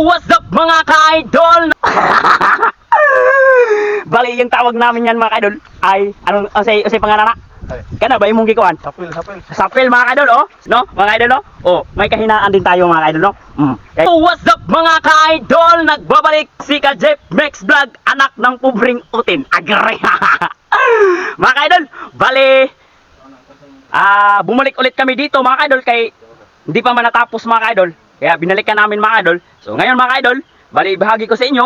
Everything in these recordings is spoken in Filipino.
What's up mga ka-idol? Bali, yung tawag namin yan mga ka-idol ay, anong, o say, o say pangalan na? Kana ba yung mong gikuan? sapil, sapil. Sapil mga ka-idol, oh. No? Mga ka-idol, oh. Oh, may kahinaan din tayo mga ka-idol, no? Mm. Okay. So what's up mga ka-idol? Nagbabalik si ka Jeff Max Vlog, anak ng pubring utin. Agre. mga ka-idol, bali, ah, bumalik ulit kami dito mga ka-idol kay hindi pa man natapos mga ka-idol. Kaya binalikan namin mga idol. So ngayon mga ka-idol, bali bahagi ko sa inyo.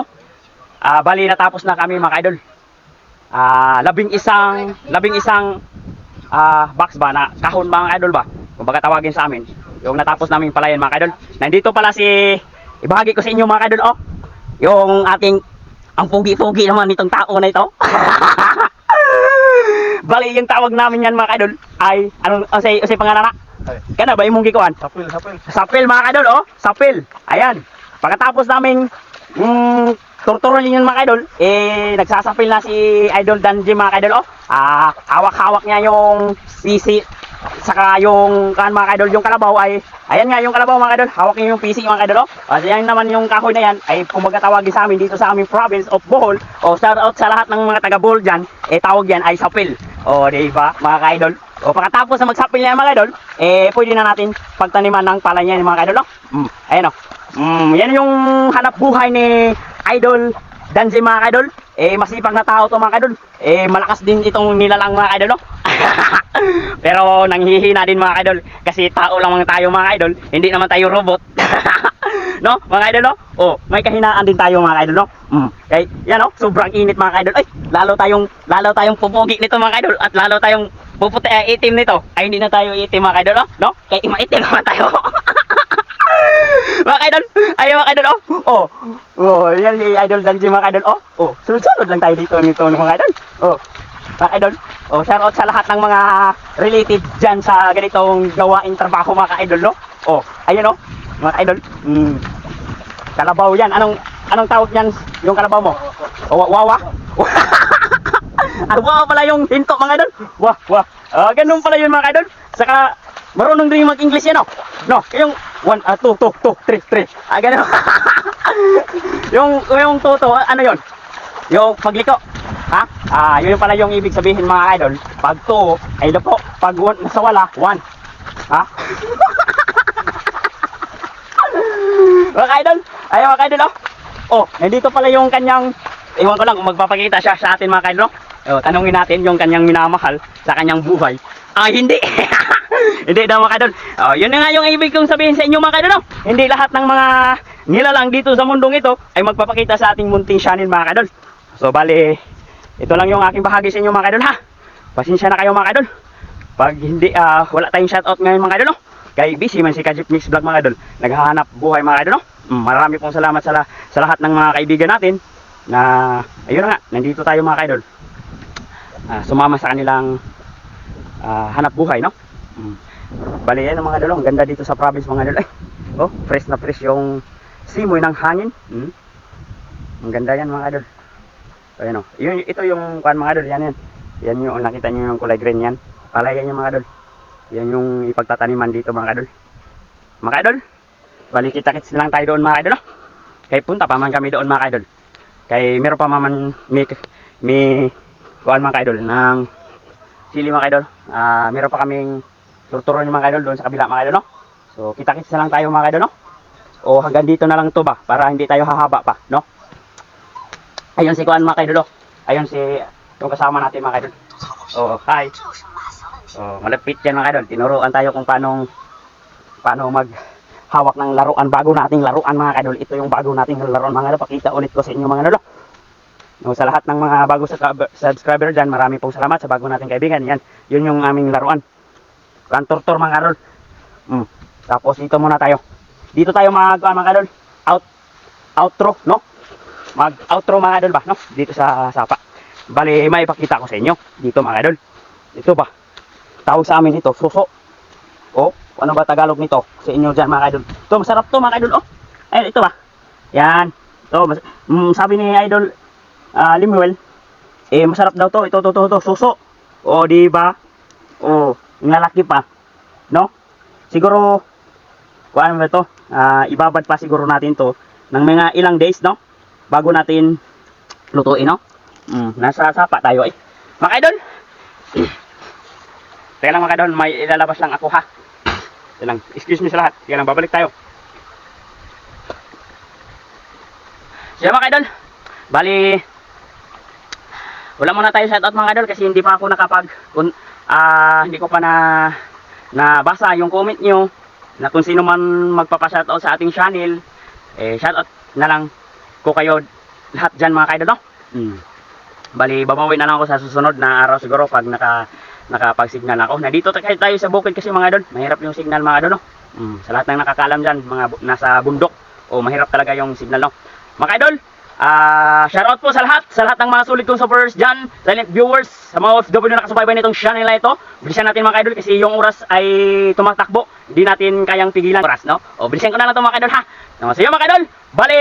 Ah, bali natapos na kami mga ka-idol. Ah, labing isang labing isang ah box ba na kahon mga idol ba? Kung baga tawagin sa amin. Yung natapos namin palayan mga idol. Nandito pala si ibahagi ko sa inyo mga idol oh. Yung ating ang pugi-pugi naman nitong tao na ito. Bali yung tawag namin yan mga idol ay anong o say, o say pangalan na? Kana ba yung mong gikuan? sapil, sapil. Sapil mga kadol, oh. Sapil. Ayan. Pagkatapos naming mm, turturon yun mga kadol, eh, nagsasapil na si Idol Danji mga kadol, oh. Ah, hawak-hawak niya yung PC saka yung kan mga kadol, yung kalabaw ay ayan nga yung kalabaw mga kadol, hawak niya yung PC mga kadol, oh. At yan naman yung kahoy na yan ay kumbaga tawagin sa amin dito sa aming province of Bohol o shout out sa lahat ng mga taga Bohol dyan, eh tawag yan ay sapil. O, di ba, mga kaidol? O, pagkatapos na magsapil niya mga kaidol, eh, pwede na natin pagtaniman ng palay niya mga kaidol, no? Mm, ayan, o. Mm, yan yung hanap buhay ni Idol Danzi mga kaidol. Eh, masipag na tao to mga kaidol. Eh, malakas din itong nilalang mga kaidol, no? Pero nanghihina din mga kaidol kasi tao lang tayo mga kaidol, hindi naman tayo robot. no, mga kaidol, no? Oh, may kahinaan din tayo mga kaidol, no? Mm. Kay, yan no, sobrang init mga kaidol. Ay, lalo tayong lalo tayong pupugi nito mga kaidol at lalo tayong puputi eh, itim nito. Ay hindi na tayo itim mga kaidol, no? no? Kay maitim naman tayo. mga kaidol, ay mga kaidol, oh. Oh, oh, yan si Idol Danji mga kaidol, oh. Oh, sunod-sunod lang tayo dito nito mga kaidol. Oh, mga idol. Oh, shout out sa lahat ng mga related dyan sa ganitong gawain trabaho mga ka-idol, no? Oh, ayun oh, mga idol. Mm. Kalabaw yan. Anong anong tawag niyan yung kalabaw mo? Oh, wa- wawa? ah, wawa pala yung hinto mga idol. Wah, wah. Ah, ganun pala yun mga idol. Saka marunong din yung mag-English yan, no? No, yung 1 ah 2 2 2 3 3. Ah, ganun. yung yung tuto, ano yun? Yung pagliko. Ha? Ah, yun pala yung ibig sabihin mga idol. Pag 2 ay lupo. Pag 1 nasa wala, 1. Ha? mga idol, ayun mga idol oh. Oh, nandito pala yung kanyang Iwan ko lang magpapakita siya sa atin mga idol. Oh, tanungin natin yung kanyang minamahal sa kanyang buhay. Ah, hindi. hindi daw mga idol. Oh, yun na nga yung ibig kong sabihin sa inyo mga idol. no? Hindi lahat ng mga nilalang dito sa mundong ito ay magpapakita sa ating munting channel mga idol. So, bali, ito lang yung aking bahagi sa inyo mga idol ha. Pasensya na kayo mga idol. Pag hindi, ah, wala tayong shoutout ngayon mga idol no. Kay busy man si Kajip Mix Vlog mga idol. Naghahanap buhay mga idol no. Mm, marami pong salamat sa, sa lahat ng mga kaibigan natin na ayun na nga, nandito tayo mga idol. Ah, sumama sa kanilang ah, hanap buhay no. Mm. Bali yan mga idol, ang ganda dito sa province mga idol. Ay, oh, fresh na fresh yung simoy ng hangin. Mm. Ang ganda yan mga idol. Ayan o. Yun, ito yung kuan mga idol. Yan yan. Yan yung nakita nyo yung kulay green yan. Palayan yung mga idol. Yan yung ipagtataniman dito mga idol. Mga idol. Bali kita kits lang tayo doon mga idol. No? Kay punta pa man kami doon mga idol. Kay meron pa man may, may kuan mga idol ng sili mga idol. Ah, meron pa kaming turuturon yung mga idol doon sa kabila mga idol no. So kita kits lang tayo mga idol no. O hanggang dito na lang to ba para hindi tayo hahaba pa no. Ayun si Kuan mga kaidol. oh. Ayun si yung kasama natin mga kaidol. Oh, hi. Oh, malapit yan mga kaidol. Tinuruan tayo kung paano paano mag hawak ng laruan bago nating laruan mga kaidol. Ito yung bago nating laruan mga kaidol. Pakita ulit ko sa inyo mga kaidol. oh. No, sa lahat ng mga bago sa subscriber dyan, marami pong salamat sa bago nating kaibigan. Yan, yun yung aming laruan. Kantor-tor mga kaidol. Mm. Tapos dito muna tayo. Dito tayo mga, mga kaidol. Out, outro, no? mag-outro mga idol ba, no? Dito sa sapa. Bali, may ipakita ko sa inyo. Dito mga idol. Ito ba? Tawag sa amin ito, suso. O, ano ba Tagalog nito? Sa inyo dyan mga idol. Ito, masarap to mga idol. Oh, ayun, ito ba? Yan. Ito, mas, mm, sabi ni idol ah, Limuel, eh, masarap daw to. Ito, to, to, to, suso. O, di ba? O, ngalaki pa. No? Siguro, kung ano ba ito? Ah, ibabad pa siguro natin to ng mga ilang days, no? Bago natin lutuin, no? Mm, nasa sapa tayo eh. Mga idol, Teka lang mga idol, may ilalabas lang ako ha. Teka lang, excuse me sa lahat. Teka lang, babalik tayo. So mga idol, bali, wala muna tayo shoutout mga idol kasi hindi pa ako nakapag, kun, ah, hindi ko pa na, nabasa yung comment nyo na kung sino man magpapa-shoutout sa ating channel, eh, shoutout na lang ko kayo lahat dyan mga idol, no? Mm. Bali, babawi na lang ako sa susunod na araw siguro pag naka nakapag-signal ako. Nandito tayo tayo sa bukid kasi mga idol, mahirap yung signal mga idol, no? Mm, sa lahat ng nakakalam dyan, mga nasa bundok, o mahirap talaga yung signal, no? Mga idol, ah shoutout po sa lahat, sa lahat ng mga sulit kong supporters dyan, silent viewers, sa mga OFW na nakasubaybay nitong channel na ito. Bilisan natin mga idol kasi yung oras ay tumatakbo. Hindi natin kayang pigilan oras, no? O, bilisan ko na lang ito mga idol, ha? So yun mga idol, bali,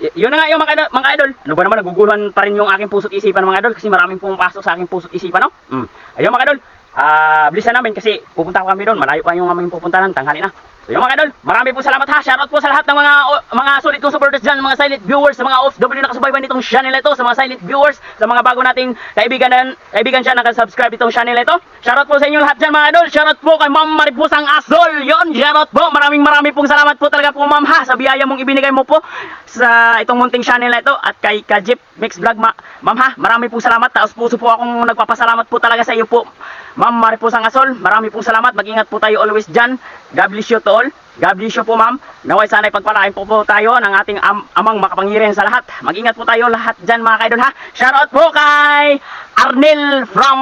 y- yun na nga yung mga idol, mga idol. Ano ba naman, naguguluhan pa rin yung aking puso't isipan mga idol kasi maraming pumapasok sa aking puso't isipan, no? Mm. Ayun mga idol, ah bilisan namin kasi pupunta ko kami doon. Malayo pa yung aming pupuntahan, tanghali na. So yung mga idol, marami po salamat ha. Shoutout po sa lahat ng mga o- mga solid kong supporters dyan, mga silent viewers, sa mga OFW na nakasubaybay nitong channel ito, sa mga silent viewers, sa mga bago nating kaibigan na, kaibigan dyan nakasubscribe itong channel na ito. Shoutout po sa inyo lahat dyan mga idol. Shoutout po kay Ma'am Maripusang Asol. Yon, shoutout po. Maraming maraming pong salamat po talaga po Ma'am ha sa biyaya mong ibinigay mo po sa itong munting channel na ito at kay Kajip Mix Vlog ma Ma'am ha. Marami pong salamat. Taos puso po akong nagpapasalamat po talaga sa iyo po. Ma'am Maripusang Asol, marami pong salamat. Mag-ingat po tayo always dyan. God bless you to all. God bless you po ma'am. Naway sana'y pagpalain po po tayo ng ating am- amang makapangyarihan sa lahat. Mag-ingat po tayo lahat dyan mga kaidol ha. Shoutout po kay Arnel from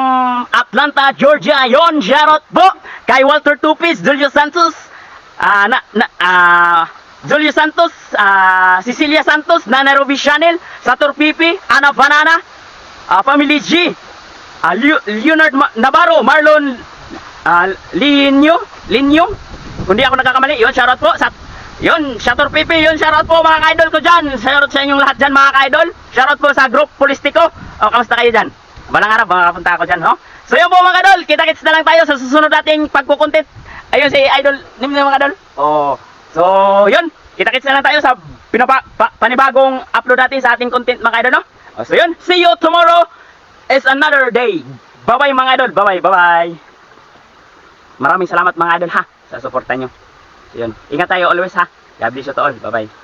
Atlanta, Georgia. Yon, shoutout po kay Walter Tupis, Julio Santos. Ah, na, na, ah, Julio Santos, ah, Cecilia Santos, Nana Ruby Chanel, Sator Pipi, Ana Banana, ah, Family G, Leo- Leonard Ma- Navarro, Marlon ah, Linyo, Linyo, kung di ako nagkakamali, yun, shoutout po, sa, yun, Shator Pipi, yun, shoutout po mga ka-idol ko dyan, shoutout sa inyong lahat dyan mga ka-idol, shoutout po sa group Polistiko, o, kamusta kayo dyan? Balang araw, makapunta ako dyan, ho? So yun po mga ka-idol, kita-kits na lang tayo sa susunod nating pagkukontent, ayun si idol, nim mga ka-idol, oh, so, yun, kita-kits na lang tayo sa pinapa, pa, panibagong upload natin sa ating content mga ka-idol, no? Oh, so yun, see you tomorrow, is another day, bye-bye mga idol, bye-bye, bye-bye. Maraming salamat mga idol ha sa suporta nyo. Yun. Ingat tayo always ha. God bless you to all. Bye bye.